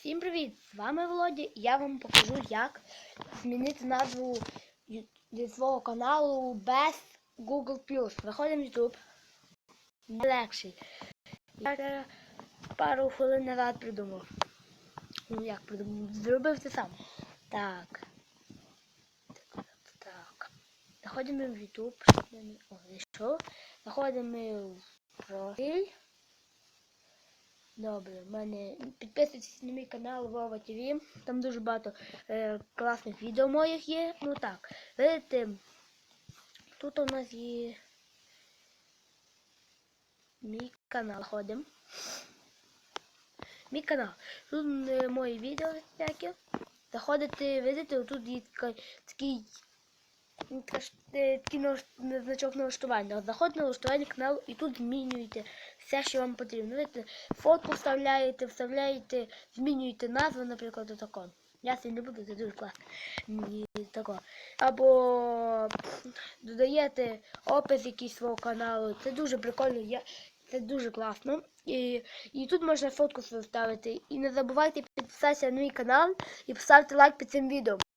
Всім привіт! З вами Володя і я вам покажу, як змінити назву свого каналу без Google+. Заходимо в YouTube. Найлегший. Я пару хвилин назад придумав. Ну як придумав? Зробив це сам. Так. Так. Заходимо в YouTube. Заходимо в профіль. Добре, в мене підписуйтесь на мій канал Вова ТВ. Там дуже багато е, класних відео моїх є. Ну так, видите, тут у нас є мій канал. Ходимо. Мій канал. Тут е, мої відео всякі. Заходите, видите, тут є такий такий значок налаштування. Заходите на налаштування каналу і тут змінюєте все, що вам потрібно. Видите, фотку вставляєте, вставляєте, змінюєте назву, наприклад, отако. Я це не буду, це дуже класно. Або додаєте опис якийсь свого каналу. Це дуже прикольно. Я... Це дуже класно. І, і тут можна фотку свою вставити. І не забувайте підписатися на мій канал і поставити лайк під цим відео.